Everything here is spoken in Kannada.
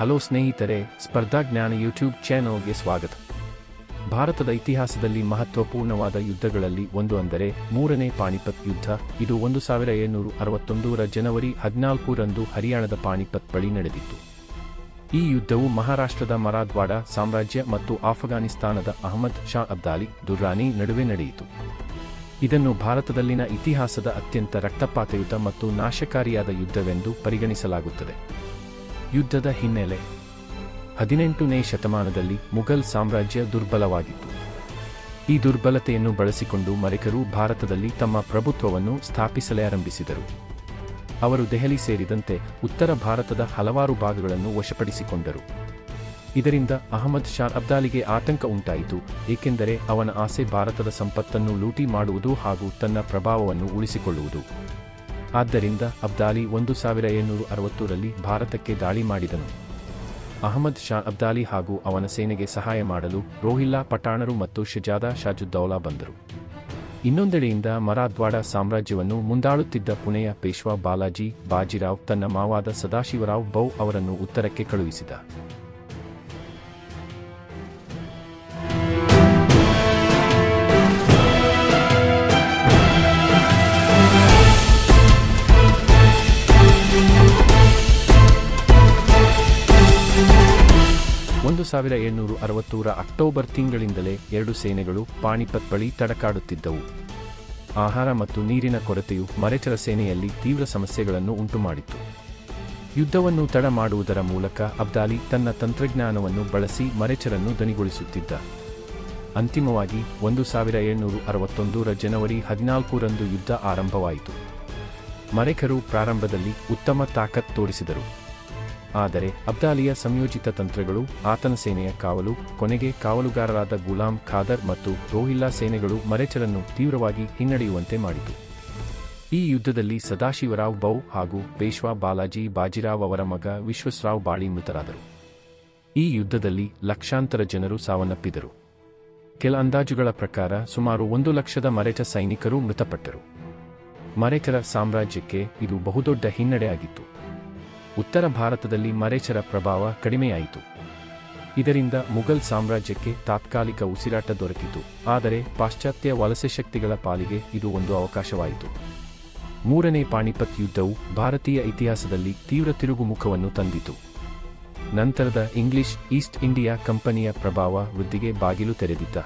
ಹಲೋ ಸ್ನೇಹಿತರೆ, ಸ್ಪರ್ಧಾ ಜ್ಞಾನ ಯೂಟ್ಯೂಬ್ ಚಾನೆಲ್ಗೆ ಸ್ವಾಗತ. ಭಾರತದ ಇತಿಹಾಸದಲ್ಲಿ ಮಹತ್ವಪೂರ್ಣವಾದ ಯುದ್ಧಗಳಲ್ಲಿ ಒಂದು ಅಂದರೆ ಮೂರನೇ ಪಾಣಿಪತ್ ಯುದ್ಧ. ಇದು ಒಂದು ಸಾವಿರ ಏಳ್ನೂರು ಅರವತ್ತೊಂದರ ಜನವರಿ ಹದಿನಾಲ್ಕರಂದು ಹರಿಯಾಣದ ಪಾಣಿಪತ್ ಬಳಿ ನಡೆದಿತ್ತು. ಈ ಯುದ್ಧವು ಮಹಾರಾಷ್ಟ್ರದ ಮರಾದ್ವಾಡ ಸಾಮ್ರಾಜ್ಯ ಮತ್ತು ಆಫ್ಘಾನಿಸ್ತಾನದ ಅಹಮದ್ ಶಾ ಅಬ್ದಾಲಿ ದುರ್ರಾನಿ ನಡುವೆ ನಡೆಯಿತು. ಇದನ್ನು ಭಾರತದಲ್ಲಿನ ಇತಿಹಾಸದ ಅತ್ಯಂತ ರಕ್ತಪಾತಯುತ ಮತ್ತು ನಾಶಕಾರಿಯಾದ ಯುದ್ಧವೆಂದು ಪರಿಗಣಿಸಲಾಗುತ್ತದೆ. ಯುದ್ಧದ ಹಿನ್ನೆಲೆ. ಹದಿನೆಂಟನೇ ಶತಮಾನದಲ್ಲಿ ಮುಘಲ್ ಸಾಮ್ರಾಜ್ಯ ದುರ್ಬಲವಾಗಿತ್ತು. ಈ ದುರ್ಬಲತೆಯನ್ನು ಬಳಸಿಕೊಂಡು ಮರೆಕರು ಭಾರತದಲ್ಲಿ ತಮ್ಮ ಪ್ರಭುತ್ವವನ್ನು ಸ್ಥಾಪಿಸಲಾರಂಭಿಸಿದರು ಅವರು ದೆಹಲಿ ಸೇರಿದಂತೆ ಉತ್ತರ ಭಾರತದ ಹಲವಾರು ಭಾಗಗಳನ್ನು ವಶಪಡಿಸಿಕೊಂಡರು. ಇದರಿಂದ ಅಹಮದ್ ಶಾ ಅಬ್ದಾಲಿಗೆ ಆತಂಕ ಉಂಟಾಯಿತು, ಏಕೆಂದರೆ ಅವನ ಆಸೆ ಭಾರತದ ಸಂಪತ್ತನ್ನು ಲೂಟಿ ಮಾಡುವುದು ಹಾಗೂ ತನ್ನ ಪ್ರಭಾವವನ್ನು ಉಳಿಸಿಕೊಳ್ಳುವುದು. ಆದ್ದರಿಂದ ಅಬ್ದಾಲಿ ಒಂದು ಸಾವಿರ ಏಳ್ನೂರು ಅರವತ್ತರಲ್ಲಿ ಭಾರತಕ್ಕೆ ದಾಳಿ ಮಾಡಿದನು. ಅಹಮದ್ ಶಾ ಅಬ್ದಾಲಿ ಹಾಗೂ ಅವನ ಸೇನೆಗೆ ಸಹಾಯ ಮಾಡಲು ರೋಹಿಲ್ಲಾ ಪಠಾಣರು ಮತ್ತು ಶಿಜಾದಾ ಶಾಜುದ್ದೌಲಾ ಬಂದರು. ಇನ್ನೊಂದೆಡೆಯಿಂದ ಮರಾದ್ವಾಡ ಸಾಮ್ರಾಜ್ಯವನ್ನು ಮುಂದಾಳುತ್ತಿದ್ದ ಪುಣೆಯ ಪೇಶ್ವಾ ಬಾಲಾಜಿ ಬಾಜಿರಾವ್ ತನ್ನ ಮಾವಾದ ಸದಾಶಿವರಾವ್ ಬೌ ಅವರನ್ನು ಉತ್ತರಕ್ಕೆ ಕಳುಹಿಸಿದ. ಒಂದು ಸಾವಿರ ಏಳ್ನೂರು ಅರವತ್ತೂರ ಅಕ್ಟೋಬರ್ ತಿಂಗಳಿಂದಲೇ ಎರಡು ಸೇನೆಗಳು ಪಾಣಿಪತ್ ಬಳಿ ತಡಕಾಡುತ್ತಿದ್ದವು. ಆಹಾರ ಮತ್ತು ನೀರಿನ ಕೊರತೆಯು ಮರೆಚರ ಸೇನೆಯಲ್ಲಿ ತೀವ್ರ ಸಮಸ್ಯೆಗಳನ್ನು ಉಂಟುಮಾಡಿತು ಯುದ್ಧವನ್ನು ತಡ ಮಾಡುವುದರ ಮೂಲಕ ಅಬ್ದಾಲಿ ತನ್ನ ತಂತ್ರಜ್ಞಾನವನ್ನು ಬಳಸಿ ಮರೆಚರನ್ನು ದನಿಗೊಳಿಸುತ್ತಿದ್ದ ಅಂತಿಮವಾಗಿ ಒಂದು ಸಾವಿರ ಏಳ್ನೂರು ಅರವತ್ತೊಂದರ ಜನವರಿ ಹದಿನಾಲ್ಕರಂದು ಯುದ್ಧ ಆರಂಭವಾಯಿತು. ಮರೆಕರು ಪ್ರಾರಂಭದಲ್ಲಿ ಉತ್ತಮ ತಾಕತ್ ತೋರಿಸಿದರು. ಆದರೆ ಅಬ್ದಾಲಿಯ ಸಂಯೋಜಿತ ತಂತ್ರಗಳು ಆತನ ಸೇನೆಯ ಕಾವಲು, ಕೊನೆಗೆ ಕಾವಲುಗಾರರಾದ ಗುಲಾಂ ಖಾದರ್ ಮತ್ತು ರೋಹಿಲ್ಲಾ ಸೇನೆಗಳು ಮರೆಚರನ್ನು ತೀವ್ರವಾಗಿ ಹಿನ್ನಡೆಯುವಂತೆ ಮಾಡಿತು. ಈ ಯುದ್ಧದಲ್ಲಿ ಸದಾಶಿವರಾವ್ ಬೌ ಹಾಗೂ ಪೇಶ್ವಾ ಬಾಲಾಜಿ ಬಾಜಿರಾವ್ ಅವರ ಮಗ ವಿಶ್ವಸ್ರಾವ್ ಬಾಳಿ ಮೃತರಾದರು. ಈ ಯುದ್ಧದಲ್ಲಿ ಲಕ್ಷಾಂತರ ಜನರು ಸಾವನ್ನಪ್ಪಿದರು. ಕೆಲ ಅಂದಾಜುಗಳ ಪ್ರಕಾರ ಸುಮಾರು ಒಂದು ಲಕ್ಷದ ಮರೆಚ ಸೈನಿಕರು ಮೃತಪಟ್ಟರು. ಮರೆಕರ ಸಾಮ್ರಾಜ್ಯಕ್ಕೆ ಇದು ಬಹುದೊಡ್ಡ ಹಿನ್ನಡೆಯಾಗಿತ್ತು ಉತ್ತರ ಭಾರತದಲ್ಲಿ ಮರೇಚರ ಪ್ರಭಾವ ಕಡಿಮೆಯಾಯಿತು. ಇದರಿಂದ ಮುಘಲ್ ಸಾಮ್ರಾಜ್ಯಕ್ಕೆ ತಾತ್ಕಾಲಿಕ ಉಸಿರಾಟ ದೊರಕಿತು. ಆದರೆ ಪಾಶ್ಚಾತ್ಯ ವಲಸೆ ಶಕ್ತಿಗಳ ಪಾಲಿಗೆ ಇದು ಒಂದು ಅವಕಾಶವಾಯಿತು. ಮೂರನೇ ಪಾಣಿಪತ್ ಯುದ್ಧವು ಭಾರತೀಯ ಇತಿಹಾಸದಲ್ಲಿ ತೀವ್ರ ತಿರುಗುಮುಖವನ್ನು ತಂದಿತು. ನಂತರದ ಇಂಗ್ಲಿಷ್ ಈಸ್ಟ್ ಇಂಡಿಯಾ ಕಂಪನಿಯ ಪ್ರಭಾವ ವೃದ್ಧಿಗೆ ಬಾಗಿಲು ತೆರೆದಿದ್ದ.